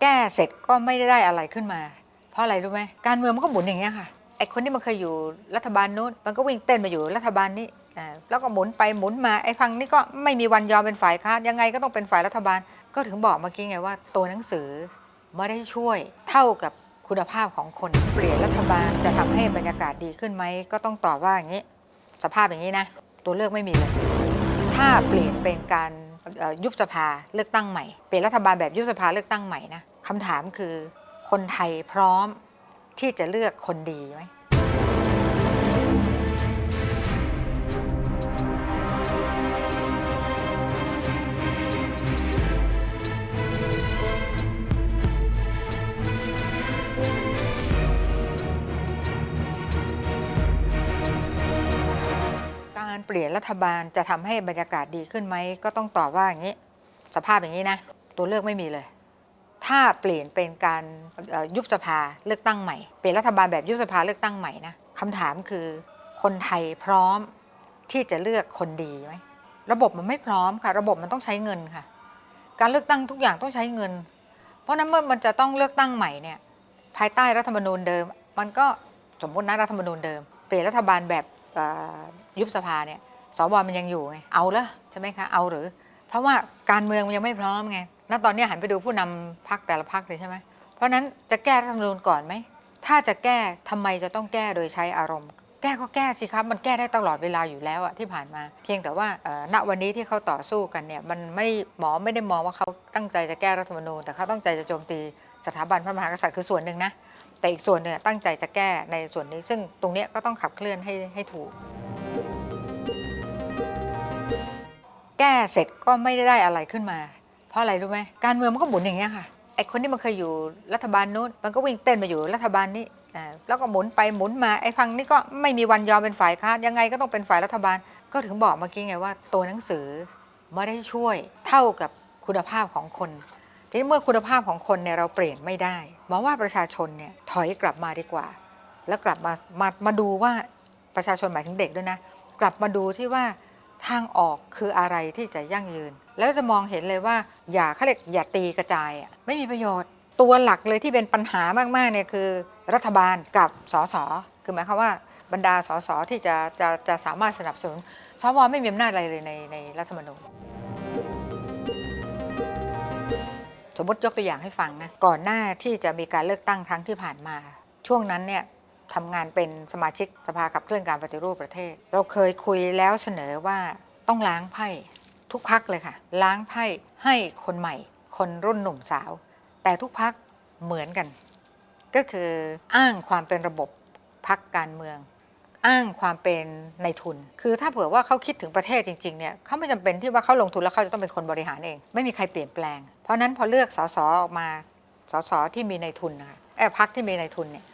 แก้เสร็จก็ไม่ได้อะไรขึ้นมา เพราะอะไรรู้ไหมการเมืองมันก็หมุนอย่างเงี้ยค่ะไอคนที่มันเคยอยู่รัฐบาลนู้นมันก็วิ่งเต้นมาอยู่รัฐบาลนี้แล้วก็หมุนไปหมุนมาไอ้ฟังนี่ก็ไม่มีวันยอมเป็นฝ่ายค้านยังไงก็ต้องเป็นฝ่ายรัฐบาล ก็ถึงบอกเมื่อกี้ไงว่า ตัวหนังสือไม่ได้ช่วยเท่ากับคุณภาพของคนเปลี่ยนรัฐบาลจะทำให้บรรยากาศดีขึ้นไหมก็ต้องตอบว่าอย่างนี้ สภาพอย่างนี้นะ ตัวเลือกไม่มีเลย ถ้าเปลี่ยนเป็นการ ยุบสภาเลือกตั้งใหม่ เปลี่ยนรัฐบาลแบบยุบสภาเลือกตั้งใหม่นะคำถามคือคนไทยพร้อมที่จะเลือกคนดีไหมกา เปลี่ยนรัฐบาลจะทำให้บรรยากาศดีขึ้นไหมก็ต้องตอบว่าอย่างนี้ สภาพอย่างนี้นะ ตัวเลือกไม่มีเลย ถ้าเปลี่ยนเป็นการยุบสภาเลือกตั้งใหม่ เปลี่ยนรัฐบาลแบบยุบสภาเลือกตั้งใหม่นะคำถามคือคนไทยพร้อมที่จะเลือกคนดีไหมระบบมันไม่พร้อมค่ะ ระบบมันต้องใช้เงินค่ะ การเลือกตั้งทุกอย่างต้องใช้เงิน เพราะนั้นเมื่อมันจะต้องเลือกตั้งใหม่เนี่ยภายใต้รัฐธรรมนูญเดิม มันก็สมมตินะรัฐธรรมนูญเดิม เปลี่ยนรัฐบาลแบบ ยุบสภาเนี่ยสวมันยังอยู่ไงเอาละใช่ไหมคะเอาหรือ เพราะว่าการเมืองมันยังไม่พร้อมไงณตอนนี้หันไปดูผู้นำพักแต่ละพักเลยใช่ไหมเพราะนั้นจะแก้รัฐธรรมนูญก่อนไหมถ้าจะแก้ทำไมจะต้องแก้โดยใช้อารมณ์ แก้ก็แก้สิครับ มันแก้ได้ตลอดเวลาอยู่แล้วอะที่ผ่านมา เพียงแต่ว่าณวันนี้ที่เขาต่อสู้กันเนี่ยมันไม่หมอไม่ได้มองว่าเขาตั้งใจจะแก้รัฐธรรมนูญแต่เขาตั้งใจจะโจมตีสถาบันพระมหากษัตริย์คือส่วนหนึ่งนะ แต่อีกส่วนหนึ่งตั้งใจจะแก้ในส่วนนี้ ซึ่งตรงเนี้ยก็ต้องขับเคลื่อนให้ให้ถูก แก้เสร็จก็ไม่ได้อะไรขึ้นมา เพราะอะไรรู้ไหมการเมืองมันก็หมุนอย่างเงี้ยค่ะไอคนที่มันเคยอยู่รัฐบาลนู้นมันก็วิ่งเต้นมาอยู่รัฐบาลนี้แล้วก็หมุนไปหมุนมาไอฟังนี่ก็ไม่มีวันยอมเป็นฝ่ายค้านยังไงก็ต้องเป็นฝ่ายรัฐบาล ก็ถึงบอกเมื่อกี้ไงว่าตัวหนังสือไม่ได้ช่วยเท่ากับคุณภาพของคน นี้เมื่อคุณภาพของคนเนี่ยเราเปลี่ยนไม่ได้มอว่าประชาชนเนี่ยถอยกลับมาดีกว่า แล้วกลับมามามาดูว่าประชาชนหมายถึงเด็กด้วยนะ กลับมาดูที่ว่าทางออกคืออะไรที่จะยั่งยืน แล้วจะมองเห็นเลยว่าอย่าเขาเรียกอย่าตีกระจายอะไม่มีประโยชน์ ตัวหลักเลยที่เป็นปัญหามากๆเนี่ยคือรัฐบาลกับสสคือหมายความว่าบรรดาสสที่จะจะจะสามารถสนับสนุนสวไม่มีอำนาจอะไรเลยในในรัฐธรรมนูญ สมมติยกตัวอย่างให้ฟังนะก่อนหน้าที่จะมีการเลือกตั้งครั้งที่ผ่านมา ช่วงนั้นเนี่ยทำงานเป็นสมาชิกสภาขับเคลื่อนการปฏิรูปประเทศ เราเคยคุยแล้วเสนอว่าต้องล้างไพ่ทุกพักเลยค่ะ ล้างไพ่ให้คนใหม่ คนรุ่นหนุ่มสาว แต่ทุกพักเหมือนกัน ก็คืออ้างความเป็นระบบพักการเมือง อ้างความเป็นในทุน คือถ้าเผื่อว่าเขาคิดถึงประเทศจริงๆเนี่ยเขาไม่จำเป็นที่ว่าเขาลงทุนแล้วเขาจะต้องเป็นคนบริหารเอง ไม่มีใครเปลี่ยนแปลง เพราะนั้นพอเลือกสสออกมาสสที่มีในทุนนะคะเออพักที่มีในทุนเนี่ย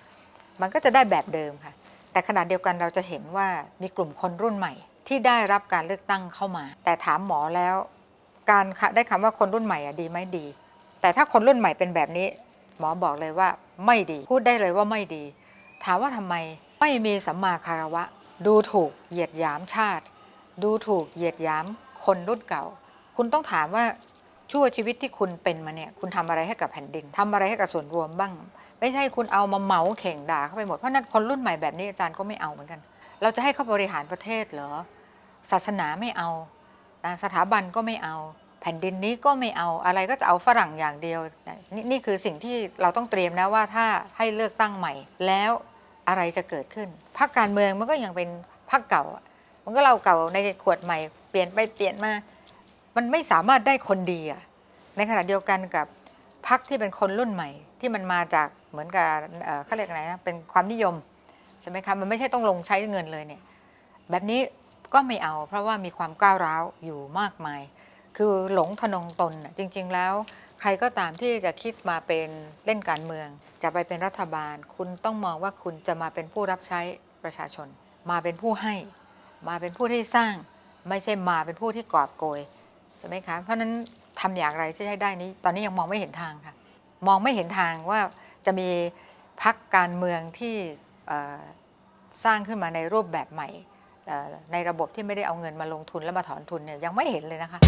มันก็จะได้แบบเดิมค่ะ แต่ขณะเดียวกันเราจะเห็นว่ามีกลุ่มคนรุ่นใหม่ ที่ได้รับการเลือกตั้งเข้ามา แต่ถามหมอแล้ว การได้คำว่าคนรุ่นใหม่อะดีไหมดี แต่ถ้าคนรุ่นใหม่เป็นแบบนี้ หมอบอกเลยว่าไม่ดี พูดได้เลยว่าไม่ดี ถามว่าทำไม ไม่มีสัมมาคารวะ ดูถูกเหยียดหยามชาติ ดูถูกเหยียดหยามคนรุ่นเก่า คุณต้องถามว่าชั่วชีวิตที่คุณเป็นมาเนี่ย คุณทำอะไรให้กับแผ่นดินทำอะไรให้กับส่วนรวมบ้าง ไม่ใช่คุณเอามาเหมาเข่งด่าเข้าไปหมด เพราะนั้นคนรุ่นใหม่แบบนี้อาจารย์ก็ไม่เอาเหมือนกัน เราจะให้เขาบริหารประเทศเหรอ ศาสนาไม่เอา สถาบันก็ไม่เอา แผ่นดินนี้ก็ไม่เอา อะไรก็จะเอาฝรั่งอย่างเดียวนะนนี่คือสิ่งที่เราต้องเตรียมนะว่าถ้าให้เลือกตั้งใหม่ แล้ว อะไรจะเกิดขึ้นพรรคการเมืองมันก็ยังเป็นพรรคเก่า มันก็เราเก่าในขวดใหม่เปลี่ยนไปเปลี่ยนมา มันไม่สามารถได้คนดีอะในขณะเดียวกันกับพรรคที่เป็นคนรุ่นใหม่ ที่มันมาจากเหมือนกับเอ่อเขาเรียกไรนะเป็นความนิยมใช่ไหมคะมันไม่ใช่ต้องลงใช้เงินเลยเนี่ย แบบนี้ก็ไม่เอา เพราะว่ามีความก้าวร้าวอยู่มากมาย คือหลงทะนงตนนะจริง ๆ แล้ว ใครก็ตามที่จะคิดมาเป็นเล่นการเมือง จะไปเป็นรัฐบาล คุณต้องมองว่าคุณจะมาเป็นผู้รับใช้ประชาชน มาเป็นผู้ให้ มาเป็นผู้ที่สร้าง ไม่ใช่มาเป็นผู้ที่กอบโกยใช่ไหมคะเพราะฉะนั้นทำอย่างไรที่จะให้ได้นี้ ตอนนี้ยังมองไม่เห็นทางค่ะ มองไม่เห็นทางว่าจะมีพักการเมืองที่สร้างขึ้นมาในรูปแบบใหม่ในระบบที่ไม่ได้เอาเงินมาลงทุนแล้วมาถอนทุนเนี่ยยังไม่เห็นเลยนะคะ